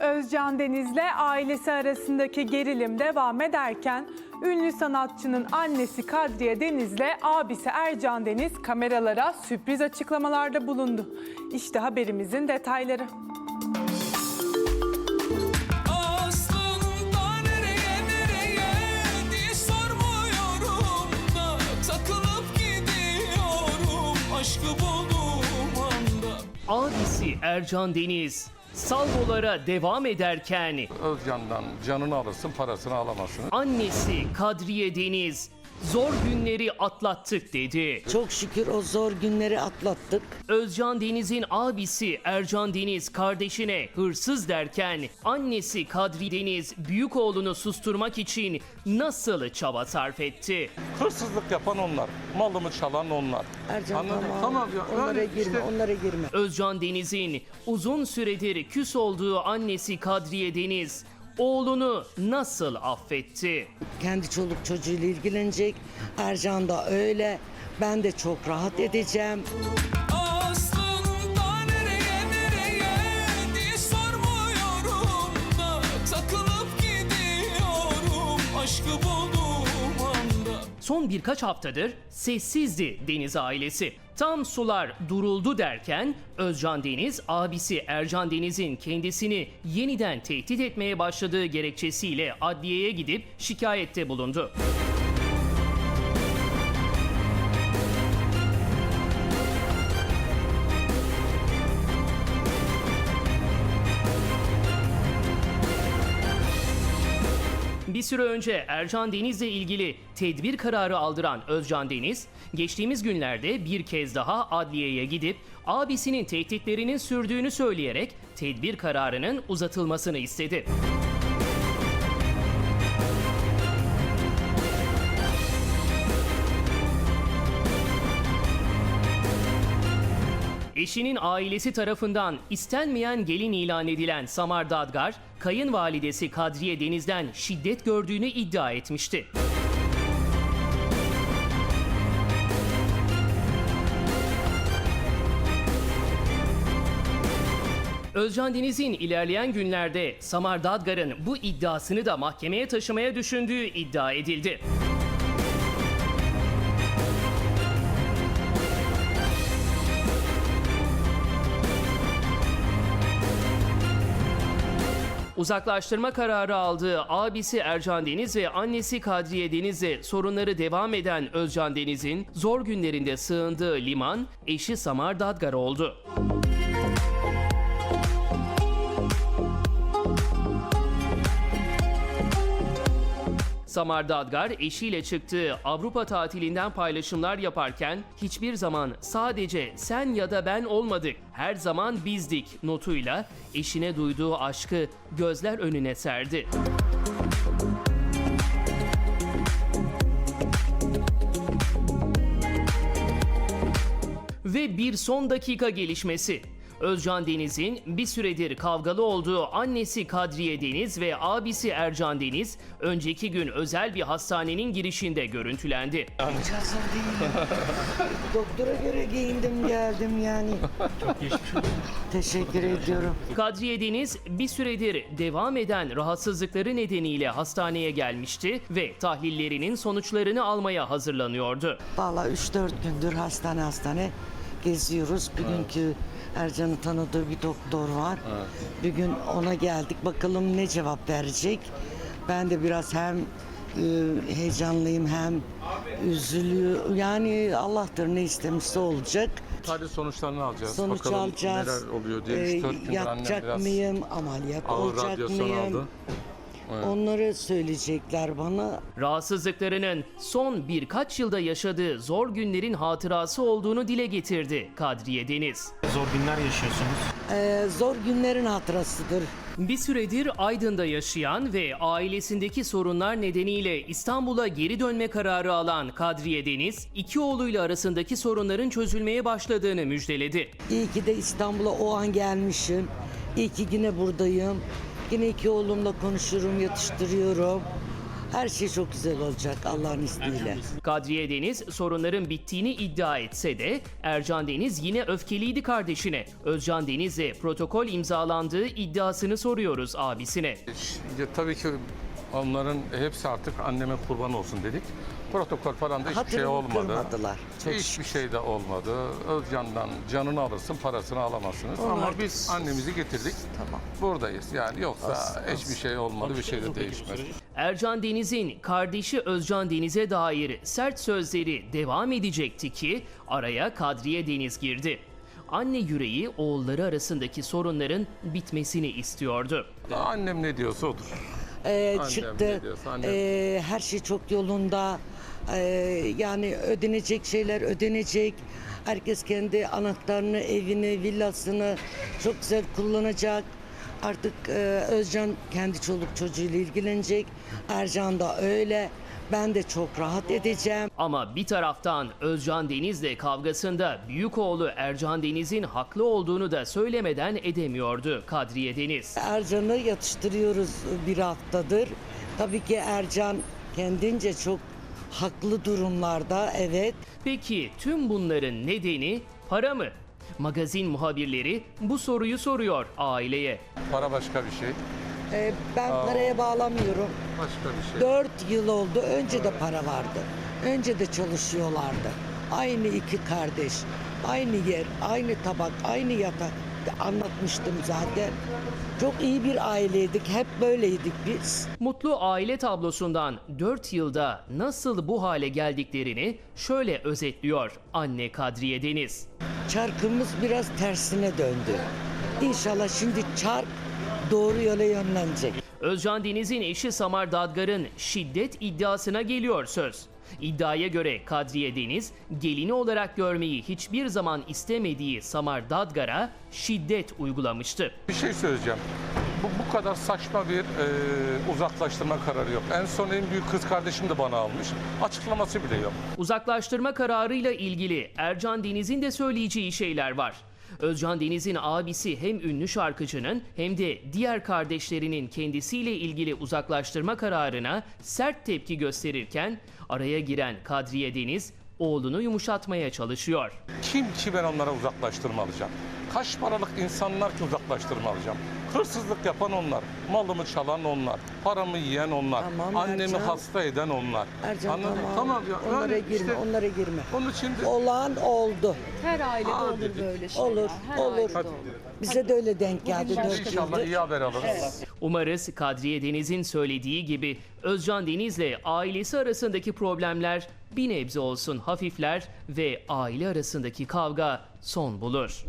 Özcan Deniz'le ailesi arasındaki gerilim devam ederken ünlü sanatçının annesi Kadriye Deniz'le abisi Ercan Deniz kameralara sürpriz açıklamalarda bulundu. İşte haberimizin detayları. Abisi Ercan Deniz salvolara devam ederken Özcan'dan canını alırsın parasını alamazsın. annesi Kadriye Deniz zor günleri atlattık dedi. Çok şükür o zor günleri atlattık. Özcan Deniz'in abisi Ercan Deniz kardeşine hırsız derken annesi Kadri Deniz büyük oğlunu susturmak için nasıl çaba sarf etti? Hırsızlık yapan onlar. Malımı çalan onlar. Ercan Anladın? tamam. Tamam ya. Onlara Yani girme, işte- onlara girme. Özcan Deniz'in uzun süredir küs olduğu annesi Kadriye Deniz oğlunu nasıl affetti? Kendi çoluk çocuğuyla ilgilenecek. Ercan da öyle. Ben de çok rahat edeceğim. Aslında nereye nereye diye sormuyorum da Takılıp gidiyorum aşkı bulduğum anda Son birkaç haftadır sessizdi Deniz ailesi. Tam sular duruldu derken Özcan Deniz abisi Ercan Deniz'in kendisini yeniden tehdit etmeye başladığı gerekçesiyle adliyeye gidip şikayette bulundu. Süre önce Ercan Deniz'le ilgili tedbir kararı aldıran Özcan Deniz, geçtiğimiz günlerde bir kez daha adliyeye gidip abisinin tehditlerinin sürdüğünü söyleyerek tedbir kararının uzatılmasını istedi. Eşinin ailesi tarafından istenmeyen gelin ilan edilen Samar Dadgar, kayınvalidesi Kadriye Deniz'den şiddet gördüğünü iddia etmişti. Özcan Deniz'in ilerleyen günlerde Samar Dadgar'ın bu iddiasını da mahkemeye taşımaya düşündüğü iddia edildi. Uzaklaştırma kararı aldığı abisi Ercan Deniz ve annesi Kadriye Deniz'le sorunları devam eden Özcan Deniz'in zor günlerinde sığındığı liman eşi Samar Dadgar oldu. Samar Dadgar eşiyle çıktığı Avrupa tatilinden paylaşımlar yaparken hiçbir zaman sadece sen ya da ben olmadık, her zaman bizdik notuyla eşine duyduğu aşkı gözler önüne serdi. Ve bir son dakika gelişmesi. Özcan Deniz'in bir süredir kavgalı olduğu annesi Kadriye Deniz ve abisi Ercan Deniz önceki gün özel bir hastanenin girişinde görüntülendi. Cazım değil. Doktora göre giyindim geldim yani. Çok geçmiş Teşekkür ediyorum. Kadriye Deniz bir süredir devam eden rahatsızlıkları nedeniyle hastaneye gelmişti ve tahlillerinin sonuçlarını almaya hazırlanıyordu. Valla 3-4 gündür hastane hastane geziyoruz. Bugünkü Ercan'ın tanıdığı bir doktor var. Bugün ona geldik. Bakalım ne cevap verecek. Ben de biraz hem e, heyecanlıyım hem üzülüyor. Yani Allah'tır ne istemişse olacak. Tahlil sonuçlarını alacağız. Sonuç Bakalım alacağız. neler oluyor diye. Ee, 3-4 gündür annem yapacak biraz mıyım? Ameliyat ağır olacak radyasyon mıyım? aldı. Onları söyleyecekler bana. Rahatsızlıklarının son birkaç yılda yaşadığı zor günlerin hatırası olduğunu dile getirdi Kadriye Deniz. Zor günler yaşıyorsunuz. Ee, zor günlerin hatırasıdır. Bir süredir Aydın'da yaşayan ve ailesindeki sorunlar nedeniyle İstanbul'a geri dönme kararı alan Kadriye Deniz, iki oğluyla arasındaki sorunların çözülmeye başladığını müjdeledi. İyi ki de İstanbul'a o an gelmişim. İyi ki yine buradayım. Yine iki oğlumla konuşurum, yatıştırıyorum. Her şey çok güzel olacak Allah'ın izniyle. Kadriye Deniz sorunların bittiğini iddia etse de Ercan Deniz yine öfkeliydi kardeşine. Özcan Deniz'le protokol imzalandığı iddiasını soruyoruz abisine. Ya, tabii ki onların hepsi artık anneme kurban olsun dedik. Protokol falan da hiçbir şey olmadı. kırmadılar. Çok Hiçbir şey de olmadı. Özcan'dan canını alırsın, parasını alamazsınız. Onlar Ama biz sus. annemizi getirdik. Tamam. Buradayız. Yani yoksa hiçbir şey olmadı, bir şey de değişmez. Ercan Deniz'in kardeşi Özcan Deniz'e dair sert sözleri devam edecekti ki araya Kadriye Deniz girdi. Anne yüreği oğulları arasındaki sorunların bitmesini istiyordu. Annem ne diyorsa odur. Ee, Annem çıktı. ne diyorsa annem. Ee, her şey çok yolunda. Ee, yani ödenecek şeyler ödenecek. Herkes kendi anahtarını, evini, villasını çok güzel kullanacak. Artık e, Özcan kendi çoluk çocuğuyla ilgilenecek. Ercan da öyle. Ben de çok rahat edeceğim. Ama bir taraftan Özcan Deniz'le kavgasında büyük oğlu Ercan Deniz'in haklı olduğunu da söylemeden edemiyordu Kadriye Deniz. Ercan'ı yatıştırıyoruz bir haftadır. Tabii ki Ercan kendince çok haklı durumlarda evet. Peki tüm bunların nedeni para mı? Magazin muhabirleri bu soruyu soruyor aileye. Para başka bir şey. Ee, ben paraya bağlamıyorum. Başka bir şey. 4 yıl oldu. Önce de para vardı. Önce de çalışıyorlardı. Aynı iki kardeş. Aynı yer, aynı tabak, aynı yatak. Anlatmıştım zaten. Çok iyi bir aileydik. Hep böyleydik biz. Mutlu aile tablosundan 4 yılda nasıl bu hale geldiklerini şöyle özetliyor anne Kadriye Deniz. Çarkımız biraz tersine döndü. İnşallah şimdi çark doğru yola yönlenecek. Özcan Deniz'in eşi Samar Dadgar'ın şiddet iddiasına geliyor söz. İddiaya göre Kadriye Deniz, gelini olarak görmeyi hiçbir zaman istemediği Samar Dadgar'a şiddet uygulamıştı. Bir şey söyleyeceğim. Bu, bu kadar saçma bir e, uzaklaştırma kararı yok. En son en büyük kız kardeşim de bana almış. Açıklaması bile yok. Uzaklaştırma kararıyla ilgili Ercan Deniz'in de söyleyeceği şeyler var. Özcan Deniz'in abisi hem ünlü şarkıcının hem de diğer kardeşlerinin kendisiyle ilgili uzaklaştırma kararına sert tepki gösterirken araya giren Kadriye Deniz oğlunu yumuşatmaya çalışıyor. Kim ki ben onlara uzaklaştırma alacağım? Kaç paralık insanlar ki uzaklaştırma alacağım? Hırsızlık yapan onlar, malımı çalan onlar, paramı yiyen onlar, Tamam, annemi Ercan. hasta eden onlar. Ercan Anladın? tamam. ya, onlara yani girme, işte onlara girme. Onun için de Olan oldu. Her ailede Aa, olur dedik. böyle şeyler. Olur, Her olur. Hadi. olur. Bize de öyle denk geldi. Bugün inşallah iyi haber alırız. Umarız Kadriye Deniz'in söylediği gibi Özcan Deniz'le ailesi arasındaki problemler bir nebze olsun hafifler ve aile arasındaki kavga son bulur.